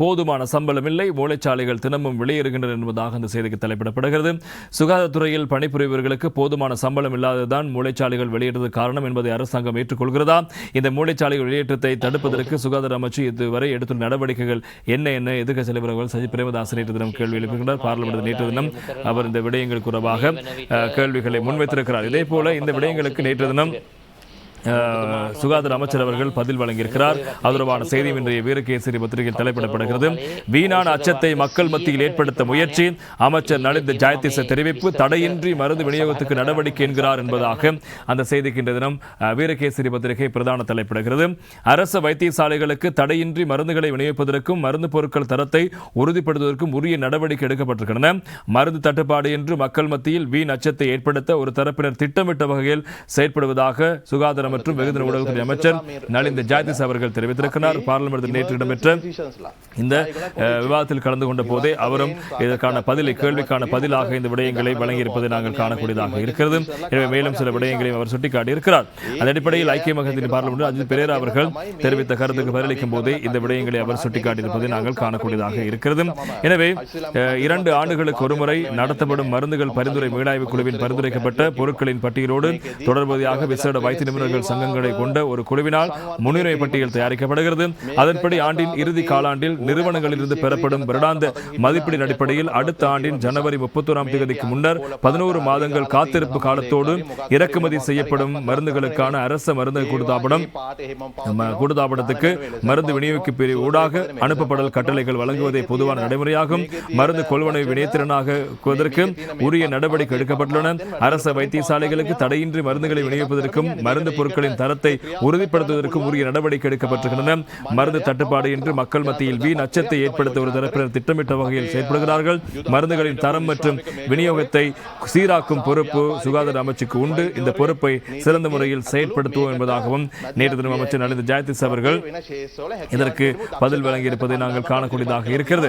போதுமான சம்பளம் இல்லை. மூளைச்சாலைகள் தினமும் வெளியேறுகின்றன என்பதாக அந்த செய்திக்கு தலைப்பிடப்படுகிறது. சுகாதாரத்துறையில் பணிபுரிபவர்களுக்கு போதுமான சம்பளம் இல்லாததுதான் மூளைச்சாலைகள் வெளியேறது காரணம் என்பதை அரசாங்கம் ஏற்றுக்கொள்கிறதா? இந்த மூளைச்சாலைகள் வெளியேற்றத்தை தடுப்பதற்கு சுகாதார அமைச்சு இதுவரை எடுத்துள்ள நடவடிக்கைகள் என்ன? என்ன? எதிர்க்கட்சி தலைவர் அவர்கள் சஜித் பிரேமதாஸ் நேற்று தினம் கேள்வி எழுப்புகின்றார் பார்லிமெண்ட் நேற்று தினம் அவர் இந்த விடயங்கள் குறைவாக கேள்விகளை முன்வைத்திருக்கிறார். இதே போல இந்த விடயங்களுக்கு நேற்று தினம் சுகாதார அமைச்சர் அவர்கள் பதில் வழங்கியிருக்கிறார். அது செய்தி இன்றைய வீரகேசரி பத்திரிகையில் தலைப்பிடப்படுகிறது. வீணான அச்சத்தை மக்கள் மத்தியில் ஏற்படுத்த முயற்சி. அமைச்சர் நலிந்த ஜெயதிச தெரிவிப்பு தடையின்றி மருந்து விநியோகத்துக்கு நடவடிக்கை என்கிறார் என்பதாக அந்த செய்திக்கு இன்றைய தினம் வீரகேசரி பத்திரிகை பிரதான தலைப்பிடுகிறது. அரசு வைத்தியசாலைகளுக்கு தடையின்றி மருந்துகளை விநியோகிப்பதற்கும் மருந்து பொருட்கள் தரத்தை உறுதிப்படுத்துவதற்கும் உரிய நடவடிக்கை எடுக்கப்பட்டிருக்கின்றன. மருந்து தட்டுப்பாடு என்று மக்கள் மத்தியில் வீண் அச்சத்தை ஏற்படுத்த ஒரு தரப்பினர் திட்டமிட்ட வகையில் செயற்படுவதாக சுகாதார மற்றும் வெகுஜன ஊடகத்துறை அமைச்சர் நலிந்த ஜாதிஸ் அவர்கள் தெரிவித்திருக்கிறார். பாராளுமன்றத்தில் நேற்று இடம்பெற்ற இந்த விவாதத்தில் கலந்து கொண்ட போதே அவரும் இதற்கான பதிலை கேள்விக்கான பதிலாக இந்த விடயங்களை வழங்கியிருப்பதை நாங்கள் காணக்கூடியதாக இருக்கிறது. எனவே மேலும் சில விடயங்களையும் அவர் சுட்டிக்காட்டியிருக்கிறார். அதன் அடிப்படையில் ஐக்கிய மகத்தின் பாராளுமன்ற அஜித் பெரேரா அவர்கள் தெரிவித்த கருத்துக்கு பதிலளிக்கும் போதே இந்த விடயங்களை அவர் சுட்டிக்காட்டியிருப்பதை நாங்கள் காணக்கூடியதாக இருக்கிறது. எனவே இரண்டு ஆண்டுகளுக்கு ஒருமுறை நடத்தப்படும் மருந்துகள் பரிந்துரை மீளாய்வு குழுவின் பரிந்துரைக்கப்பட்ட பொருட்களின் பட்டியலோடு தொடர்பதியாக விசேட வைத்திய நிபுணர்கள் சங்கங்களை கொண்ட ஒரு குழுவினால் முன்னுரிமை பட்டியல் தயாரிக்கப்படுகிறது. அதன்படி ஆண்டின் இறுதி காலாண்டில் நிறுவனங்களிலிருந்து பெறப்படும் வருடாந்த மதிப்பீடின் அடிப்படையில் அடுத்த ஆண்டின் ஜனவரி முப்பத்தோராம் தேதிக்கு முன்னர் பதினோரு மாதங்கள் காத்திருப்பு காலத்தோடு இறக்குமதி செய்யப்படும் மருந்துகளுக்கான அரச மருந்து கூடுதாபனம் நம்ம மருந்து விநியோகிப்பு பிரிவு ஊடாக அனுப்பப்படல் கட்டளைகள் வழங்குவதே பொதுவான நடைமுறையாகும். மருந்து கொள்வனை வினைத்திறனாக உரிய நடவடிக்கை எடுக்கப்பட்டுள்ளன. அரச வைத்தியசாலைகளுக்கு தடையின்றி மருந்துகளை விநியோகிப்பதற்கும் மருந்து பொருட்களின் தரத்தை உறுதிப்படுத்துவதற்கும் உரிய நடவடிக்கை எடுக்கப்பட்டிருக்கின்றன. மருந்து தட்டுப்பாடு என்று மக்கள் மத்தியில் வீண் அச்சத்தை ஏற்படுத்த ஒரு தரப்பினர் திட்டமிட்ட வகையில் செயல்படுகிறார்கள் மருந்துகளின் தரம் மற்றும் விநியோகத்தை சீராக்கும் பொறுப்பு சுகாதார அமைச்சுக்கு உண்டு. இந்த பொறுப்பை சிறந்த முறையில் செயற்படுத்துவோம் என்பதாகவும் நேற்று தினம் அமைச்சர் நலிந்த ஜெயதிஸ் அவர்கள் இதற்கு பதில் வழங்கியிருப்பதை நாங்கள் காணக்கூடியதாக இருக்கிறது.